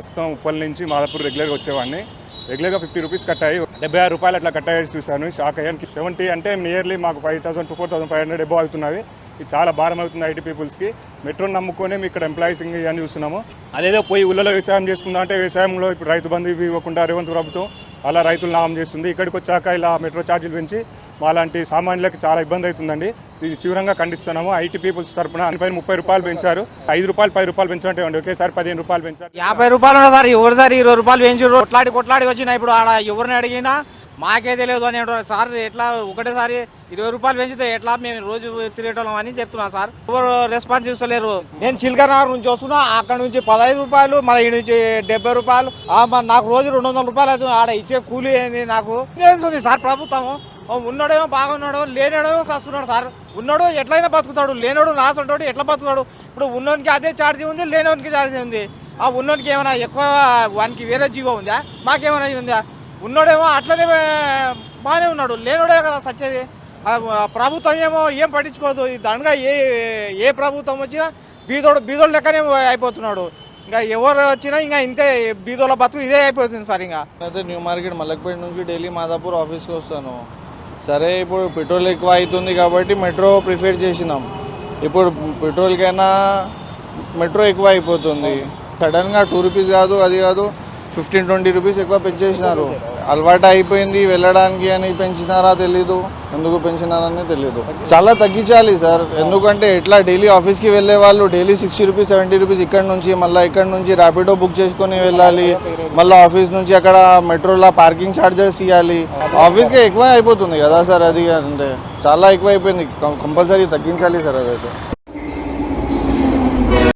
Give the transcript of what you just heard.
ప్రస్తుతం ఉప్పల్ నుంచి మాదాపూర్ రెగ్యులర్గా వచ్చేవాడిని. రెగ్యులర్గా ఫిఫ్టీ రూపీస్ కట్టాయి. డెబ్బై ఆరు రూపాయలు అట్లా కట్టాయి చూశాను. షాక్ అయ్యాను సెవెంటీ అంటే నియర్లీ మాకు five thousand to four thousand five hundred above అవుతున్నవి. ఇది చాలా భారం అవుతుంది ఐటీ పీపుల్స్కి. మెట్రోని నమ్ముకొని మేము ఇక్కడ ఎంప్లాయీస్ ఇవన్నీ చూస్తున్నాము. అదేదో పోయి ఊళ్ళలో వ్యవసాయం చేసుకుందాం అంటే వ్యవసాయంలో ఇప్పుడు రైతు బంధు ఇవి ఇవ్వకుండా రేవంత్ ప్రభుత్వం అలా రైతులు నామం చేస్తుంది. ఇక్కడికి వచ్చాక ఇలా మెట్రో ఛార్జీలు పెంచి మాలాంటి సామాన్యులకు చాలా ఇబ్బంది అవుతుందండి. ఇది తీవ్రంగా ఖండిస్తున్నాము. ఐటీ పీపుల్స్ తరఫున పైన ముప్పై రూపాయలు పెంచారు. ఐదు రూపాయలు పది రూపాయలు పెంచారంటే ఒకేసారి పదిహేను రూపాయలు పెంచారు. యాభై రూపాయలు సార్ ఎవరు సార్ ఇరవై రూపాయలు పెంచారు కొట్లాడి కొట్లాడి వచ్చినా ఇప్పుడు ఆడ ఎవరిని అడిగినా మాకే తెలియదు అని అంటారు సార్ ఎట్లా ఒకటేసారి ఇరవై రూపాయలు పెంచితే ఎట్లా మేము రోజు తిరిగేటోళ్ళం అని చెప్తున్నాం సార్. ఎవరు రెస్పాన్స్ ఇస్తలేరు నేను చిలకనగర్ నుంచి వస్తున్నా అక్కడ నుంచి పదహైదు రూపాయలు మళ్ళీ ఈ నుంచి డెబ్బై రూపాయలు. మరి నాకు రోజు రెండు వందల రూపాయలు అవుతుంది. ఆడ ఇచ్చే కూలీ ఏంది నాకు? చేస్తుంది సార్ ప్రభుత్వం ఓ ఉన్నోడేమో బాగున్నాడు లేనాడేమో సస్తున్నాడు సార్. ఉన్నాడు ఎట్లయినా బతుకుతాడు లేనోడు నాసంటాడు ఎట్లా బతుకుతాడు? ఇప్పుడు ఉన్నోనికి అదే ఛార్జీ ఉంది లేనోనికి ఛార్జీ ఉంది. ఆ ఉన్నోనికి ఏమైనా ఎక్కువ వానికి వేరే జీవో ఉందా? మాకేమైనా ఉందా? ఉన్నోడేమో అట్లనే బాగానే ఉన్నాడు. లేనోడే కదా సచ్చేది ప్రభుత్వం ఏమో ఏం పట్టించుకోదు. ఈ దండగా ఏ ఏ ప్రభుత్వం వచ్చినా బీదోడు బీదోడు లెక్కనే అయిపోతున్నాడు. ఇంకా ఎవరు వచ్చినా ఇంకా ఇంతే బీదోళ్ళ బతుకు ఇదే అయిపోతుంది సార్ ఇంకా. అయితే న్యూ మార్కెట్ మలక్పేట నుంచి ఢిల్లీ మాదాపూర్ ఆఫీస్కి వస్తాను. సరే ఇప్పుడు పెట్రోల్ ఎక్కువ అవుతుంది కాబట్టి మెట్రో ప్రిఫేర్ చేసినాం. ఇప్పుడు పెట్రోల్కైనా మెట్రో ఎక్కువ అయిపోతుంది. సడన్గా టూ రూపీస్ కాదు అది కాదు. ఫిఫ్టీన్ ట్వంటీ రూపీస్ ఎక్కువ పెంచేసినారు. అలవాటు అయిపోయింది వెళ్ళడానికి అని పెంచినారా తెలీదు. ఎందుకు పెంచినారని తెలీదు. చాలా తగ్గించాలి సార్. ఎందుకంటే ఎట్లా డైలీ ఆఫీస్కి వెళ్ళే వాళ్ళు daily sixty rupees seventy rupees ఇక్కడ నుంచి మళ్ళీ ఇక్కడ నుంచి ర్యాపిడో బుక్ చేసుకొని వెళ్ళాలి. మళ్ళీ ఆఫీస్ నుంచి అక్కడ మెట్రోలో పార్కింగ్ ఛార్జెస్ ఇవ్వాలి ఆఫీస్కి ఎక్కువ అయిపోతుంది కదా సార్ అది అంటే. చాలా ఎక్కువ అయిపోయింది. కంపల్సరీ తగ్గించాలి సార్ అదైతే.